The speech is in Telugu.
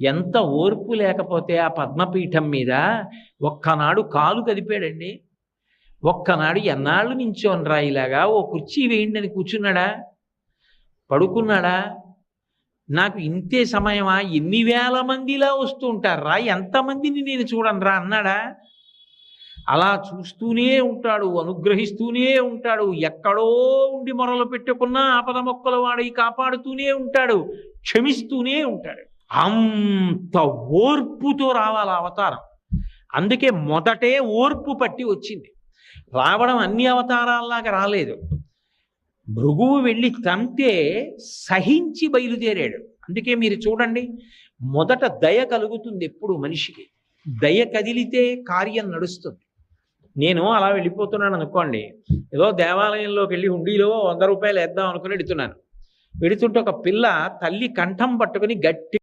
ఎంత ఓర్పు లేకపోతే ఆ పద్మపీఠం మీద ఒక్కనాడు కాలు కదిపాడండి. ఒక్కనాడు ఎన్నాళ్ళు నించోనరా ఇలాగా? ఓ కుర్చీ వేయండి అని కూర్చున్నాడా? పడుకున్నాడా? నాకు ఇంతే సమయమా? ఎన్ని వేల మందిలా వస్తూ ఉంటారా? ఎంతమందిని నేను చూడనరా అన్నాడా? అలా చూస్తూనే ఉంటాడు అనుగ్రహిస్తూనే ఉంటాడు. ఎక్కడో ఉండి మొరలు పెట్టుకున్నా ఆపద మొక్కల వాడి కాపాడుతూనే ఉంటాడు క్షమిస్తూనే ఉంటాడు. అంత ఓర్పుతో రావాలి అవతారం. అందుకే మొదటే ఓర్పు పట్టి వచ్చింది. రావడం అన్ని అవతారాల్లాగా రాలేదు. భృగువు వెళ్ళి తంతే సహించి బయలుదేరాడు. అందుకే మీరు చూడండి మొదట దయ కలుగుతుంది ఎప్పుడు మనిషికి. దయ కదిలితే కార్యం నడుస్తుంది. నేను అలా వెళ్ళిపోతున్నాను అనుకోండి ఏదో దేవాలయంలోకి వెళ్ళి హుండీలో వంద రూపాయలు వేద్దాం అనుకుని వెడుతున్నాను వెడుతుంటే ఒక పిల్ల తల్లి కంఠం పట్టుకుని గట్టి